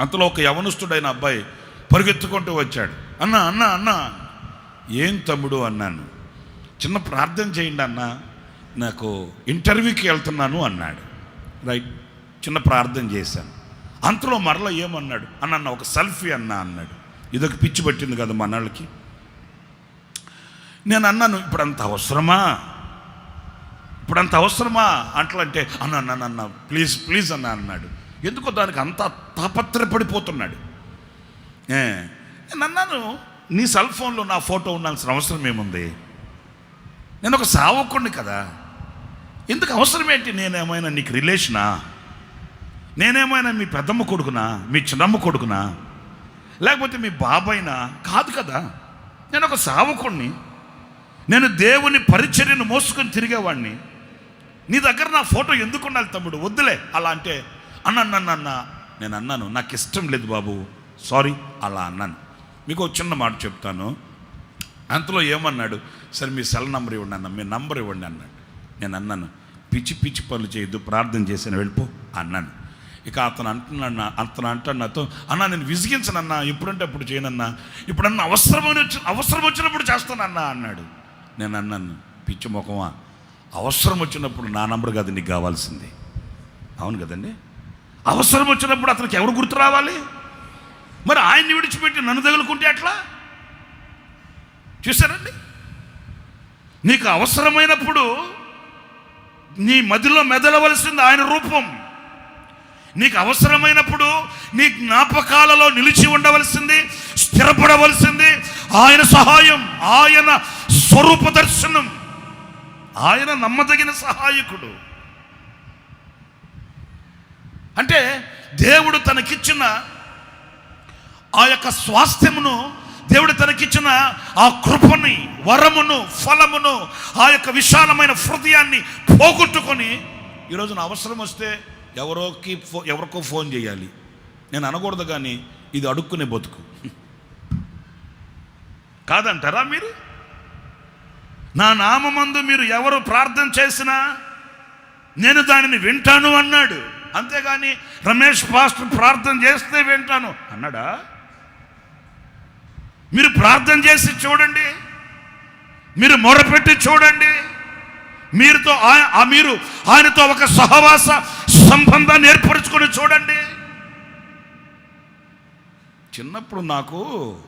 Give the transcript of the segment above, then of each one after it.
అంతలో ఒక యవనస్తుడైన అబ్బాయి పరిగెత్తుకుంటూ వచ్చాడు. అన్న అన్న అన్న. ఏం తమ్ముడు? అన్నాను. చిన్న ప్రార్థన చేయండి అన్న. నాకు ఇంటర్వ్యూకి వెళ్తున్నాను అన్నాడు. రైట్. చిన్న ప్రార్థన చేశాను. అంతలో మరల ఏమన్నాడు? అన్న అన్న ఒక సెల్ఫీ అన్న అన్నాడు. ఇదొక పిచ్చి పట్టింది కదా మనళ్ళకి. నేను అన్నాను ఇప్పుడు అంత అవసరమా? ఇప్పుడు అంత అవసరమా అంటే అన్న అన్న అన్న ప్లీజ్ ప్లీజ్ అన్న అన్నాడు. ఎందుకో దానికి అంత తాపత్రపడిపోతున్నాడు నేను అన్నాను నీ సెల్ ఫోన్లో నా ఫోటో ఉండాల్సిన అవసరం ఏముంది? నేను ఒక సావకుడిని కదా. ఎందుకు అవసరం ఏంటి? నేనేమైనా నీకు రిలేషనా? నేనేమైనా మీ పెద్దమ్మ కొడుకునా? మీ చిన్నమ్మ కొడుకునా? లేకపోతే మీ బాబాయినా? కాదు కదా. నేను ఒక సావకుడిని నేను దేవుని పరిచర్యను మోసుకొని తిరిగేవాడిని నీ దగ్గర నా ఫోటో ఎందుకు ఉండాలి తమ్ముడు? వద్దులే. అలా అంటే అన్న అన్న అన్న, నేను అన్నాను నాకు ఇష్టం లేదు బాబు. సారీ అలా అన్నాను. మీకు చిన్న మాట చెప్తాను. అంతలో ఏమన్నాడు? సరే మీ సెల్ నంబర్ ఇవ్వండి అన్న మీ నంబర్ ఇవ్వండి అన్నాడు. నేను అన్నాను పిచ్చి పిచ్చి పనులు చేయొద్దు ప్రార్థన చేసిన వెళ్ళిపో అన్నాను. ఇక అతను అంటున్నాడు అతను అంటాడు నాతో అన్నా నేను విసిగించనన్నా ఎప్పుడంటే అప్పుడు చేయనన్నా ఇప్పుడన్నా అవసరమని వచ్చి అవసరం వచ్చినప్పుడు చేస్తానన్నా అన్నాడు. నేను అన్నాను పిచ్చి ముఖమా? అవసరం వచ్చినప్పుడు నా నంబర్ కాదు నీకు కావాల్సింది. అవును కదండి? అవసరం వచ్చినప్పుడు అతనికి ఎవరు గుర్తు రావాలి? మరి ఆయన్ని విడిచిపెట్టి నన్ను తగులుకుంటే ఎట్లా? చూసారండి నీకు అవసరమైనప్పుడు నీ మదిలో మెదలవలసింది ఆయన రూపం. నీకు అవసరమైనప్పుడు నీ జ్ఞాపకాలలో నిలిచి ఉండవలసింది స్థిరపడవలసింది ఆయన సహాయం ఆయన స్వరూప దర్శనం ఆయన నమ్మదగిన సహాయకుడు. అంటే దేవుడు తనకిచ్చిన ఆ యొక్క స్వాస్థ్యమును దేవుడు తనకిచ్చిన ఆ కృపని వరమును ఫలమును ఆ యొక్క విశాలమైన హృదయాన్ని పోగొట్టుకొని ఈరోజున అవసరం వస్తే ఎవరోకి ఫో ఎవరికో ఫోన్ చేయాలి. నేను అనకూడదు కానీ ఇది అడుక్కునే బతుకు. కాదంటారా మీరు? నా నామందు మీరు ఎవరు ప్రార్థన చేసినా నేను దానిని వింటాను అన్నాడు. అంతేగాని రమేష్ పాస్టర్ ప్రార్థన చేస్తే వింటాను. అన్నాడా? మీరు ప్రార్థన చేసి చూడండి. మీరు మొరపెట్టి చూడండి. మీరుతో ఆ మీరు ఆయనతో ఒక సహవాస సంబంధాన్ని ఏర్పరచుకొని చూడండి. చిన్నప్పుడు నాకు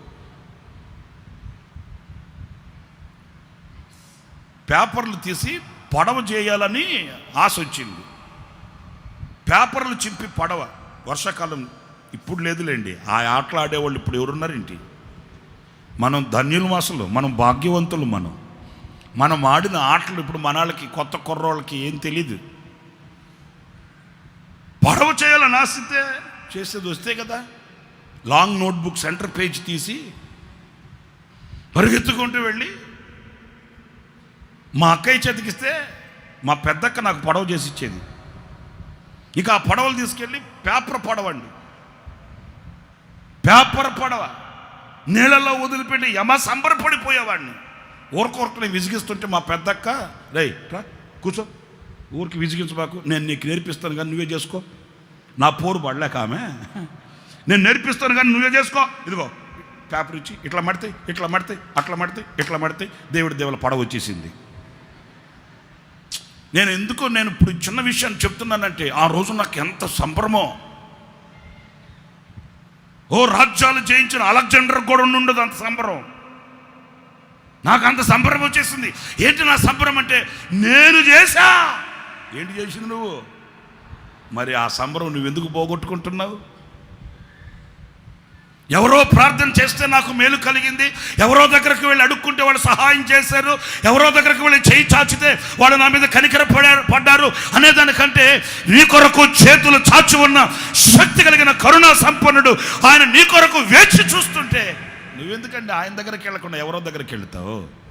పేపర్లు తీసి పడవ చేయాలని ఆశ వచ్చింది. పేపర్లు చింపి పడవ. వర్షాకాలం ఇప్పుడు లేదులేండి. ఆ ఆటలు ఆడేవాళ్ళు ఇప్పుడు ఎవరున్నారేంటి? మనం ధన్యులు అసలు మనం భాగ్యవంతులు మనం. మనం ఆడిన ఆటలు ఇప్పుడు మనాళ్ళకి కొత్త కుర్రోళ్ళకి ఏం తెలీదు. పడవ చేయాలని ఆశిస్తే చేసేది వస్తే కదా. లాంగ్ నోట్బుక్ సెంటర్ పేజ్ తీసి పరిగెత్తుకుంటూ వెళ్ళి మా అక్కయ్య చెతికిస్తే మా పెద్దక్క నాకు పడవ చేసి ఇచ్చేది. ఇక ఆ పడవలు తీసుకెళ్ళి పేపర్ పడవండి. పేపర్ పడవ. నీళ్ళలో వదిలిపెట్టి యమ సంబరపడిపోయేవాడిని. ఊరకొరకని విసిగిస్తుంటే మా పెద్దక్క రేయ్ రా కూర్చో. ఊరికి విసిగించబాకు నేను నీకు నేర్పిస్తాను కానీ నువ్వే చేసుకో. నా పోరు పడలేక ఆమె. నేను నేర్పిస్తాను కానీ నువ్వే చేసుకో. ఇదిగో పేపర్ ఇచ్చి ఇట్లా మడితే ఇట్లా మడితే అట్లా మడితే ఇట్లా మడితే దేవుడి దేవుల పడవ వచ్చేసింది. నేను ఎందుకు నేను ఇప్పుడు చిన్న విషయాన్ని చెప్తున్నానంటే ఆ రోజు నాకు ఎంత సంభ్రమో. ఓ రాజ్యాలు జయించిన అలెగ్జాండర్ కూడా ఉండదు అంత సంబరం నాకు అంత సంబరం వచ్చేసింది. ఏంటి నా సంబరం అంటే నేను చేశా. ఏంటి చేసింది నువ్వు? మరి ఆ సంబరం నువ్వు ఎందుకు పోగొట్టుకుంటున్నావు? ఎవరో ప్రార్థన చేస్తే నాకు మేలు కలిగింది. ఎవరో దగ్గరకు వెళ్ళి అడుక్కుంటే వాళ్ళు సహాయం చేశారు. ఎవరో దగ్గరకు వెళ్ళి చేయి చాచితే వాళ్ళు నా మీద కనికర పడారు పడ్డారు. అనేదానికంటే నీ కొరకు చేతులు చాచి ఉన్న శక్తి కలిగిన కరుణా సంపన్నుడు ఆయన నీ కొరకు వేచి చూస్తుంటే నువ్వెందుకండి ఆయన దగ్గరికి వెళ్ళకుండా ఎవరో దగ్గరికి వెళ్తావు?